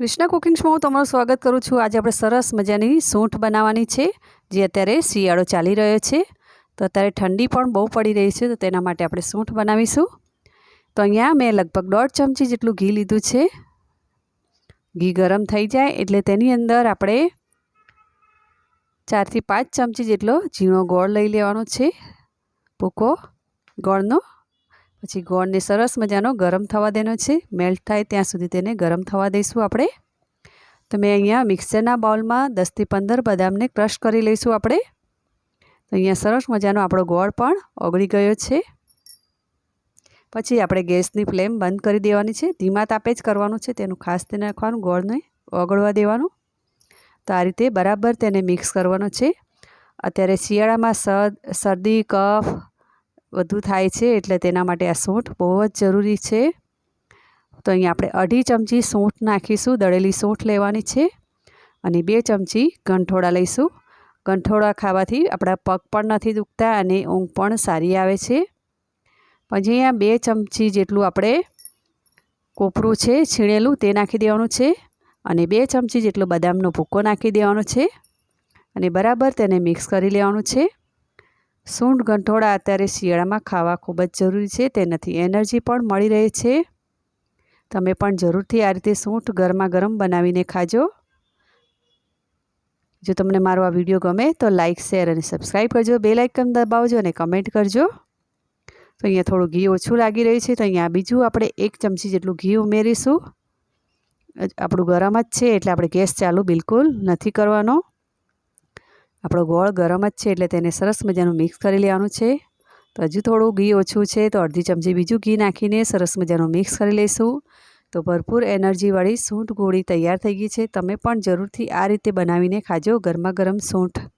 કૃષ્ણા કુકિંગ્સમાં હું તમારું સ્વાગત કરું છું. આજે આપણે સરસ મજાની સૂંઠ બનાવવાની છે, જે અત્યારે શિયાળો ચાલી રહ્યો છે. તો અત્યારે ઠંડી પણ બહુ પડી રહી છે, તો તેના માટે આપણે સૂંઠ બનાવીશું. તો અહીંયા મેં લગભગ દોઢ ચમચી જેટલું ઘી લીધું છે. ઘી ગરમ થઈ જાય એટલે તેની અંદર આપણે ચારથી પાંચ ચમચી જેટલો ઝીણો ગોળ લઈ લેવાનો છે. ભૂકો ગોળનો. પછી ગોળને સરસ મજાનો ગરમ થવા દેનો છે. મેલ્ટ થાય ત્યાં સુધી તેને ગરમ થવા દઈશું આપણે. તો મેં અહીંયા મિક્સરના બાઉલમાં દસથી પંદર બદામને ક્રશ કરી લઈશું આપણે. તો અહીંયા સરસ મજાનો આપણો ગોળ પણ ઓગળી ગયો છે. પછી આપણે ગેસની ફ્લેમ બંધ કરી દેવાની છે. ધીમા તાપે જ કરવાનું છે. તેનું ખાસ તેને નાખવાનું ગોળને ઓગળવા દેવાનું. તો આ રીતે બરાબર તેને મિક્સ કરવાનો છે. અત્યારે શિયાળામાં શરદી, કફ વધુ થાય છે એટલે તેના માટે આ સૂંઠ બહુ જ જરૂરી છે. તો અહીંયા આપણે અઢી ચમચી સૂંઠ નાખીશું, દળેલી સૂંઠ લેવાની છે. અને બે ચમચી ગંઠોડા લઈશું. ગંઠોડા ખાવાથી આપણા પગ પણ નથી દુખતા અને ઊંઘ પણ સારી આવે છે. પછી અહીંયા બે ચમચી જેટલું આપણે કોપરું છે, છીણેલું તે નાખી દેવાનું છે. અને બે ચમચી જેટલો બદામનો ભૂકો નાખી દેવાનો છે. અને બરાબર તેને મિક્સ કરી લેવાનું છે. સૂંઠ ગંઠોળા અત્યારે શિયાળામાં ખાવા ખૂબ જ જરૂરી છે તેનાથી એનર્જી પણ મળી રહે છે. તમે પણ જરૂરથી આ રીતે સૂંઠ ગરમા ગરમ બનાવીને ખાજો. જો તમને મારો આ વીડિયો ગમે તો લાઇક શેર અને સબસ્ક્રાઈબ કરજો. બે લાઇકન દબાવજો અને કમેન્ટ કરજો. તો અહીંયા થોડું ઘી ઓછું લાગી રહ્યું છે, તો અહીંયા બીજું આપણે એક ચમચી જેટલું ઘી ઉમેરીશું. આપણું ગરમ જ છે, એટલે આપણે ગેસ ચાલુ બિલકુલ નથી કરવાનો. આપણો ગોળ ગરમ જ છે એટલે તેને સરસ મજાનું મિક્સ કરી લેવાનું છે. તો હજુ થોડું ઘી ઓછું છે તો અડધી ચમચી બીજું ઘી નાખીને સરસ મજાનું મિક્સ કરી લઈશું તો ભરપૂર એનર્જીવાળી સૂંઠ ગોળી તૈયાર થઈ ગઈ છે. તમે પણ જરૂરથી આ રીતે બનાવીને ખાજો ગરમા ગરમ સૂંઠ.